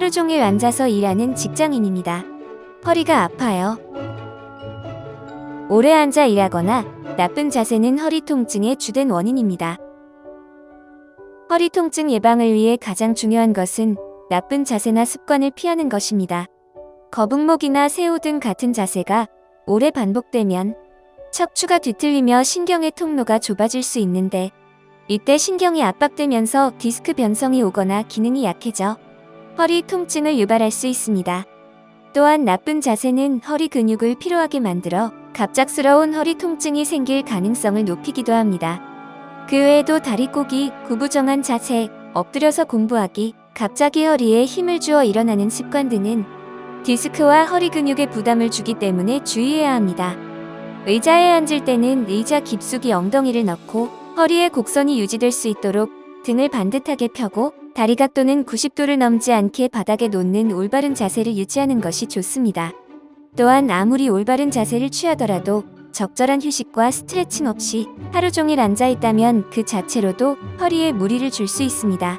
하루 종일 앉아서 일하는 직장인입니다. 허리가 아파요. 오래 앉아 일하거나 나쁜 자세는 허리 통증의 주된 원인입니다. 허리 통증 예방을 위해 가장 중요한 것은 나쁜 자세나 습관을 피하는 것입니다. 거북목이나 새우 등 같은 자세가 오래 반복되면 척추가 뒤틀리며 신경의 통로가 좁아질 수 있는데 이때 신경이 압박되면서 디스크 변성이 오거나 기능이 약해져 허리 통증을 유발할 수 있습니다. 또한 나쁜 자세는 허리 근육을 피로하게 만들어 갑작스러운 허리 통증이 생길 가능성을 높이기도 합니다. 그 외에도 다리 꼬기, 구부정한 자세, 엎드려서 공부하기, 갑자기 허리에 힘을 주어 일어나는 습관 등은 디스크와 허리 근육에 부담을 주기 때문에 주의해야 합니다. 의자에 앉을 때는 의자 깊숙이 엉덩이를 넣고 허리의 곡선이 유지될 수 있도록 등을 반듯하게 펴고 다리 각도는 90도를 넘지 않게 바닥에 놓는 올바른 자세를 유지하는 것이 좋습니다. 또한 아무리 올바른 자세를 취하더라도 적절한 휴식과 스트레칭 없이 하루 종일 앉아 있다면 그 자체로도 허리에 무리를 줄 수 있습니다.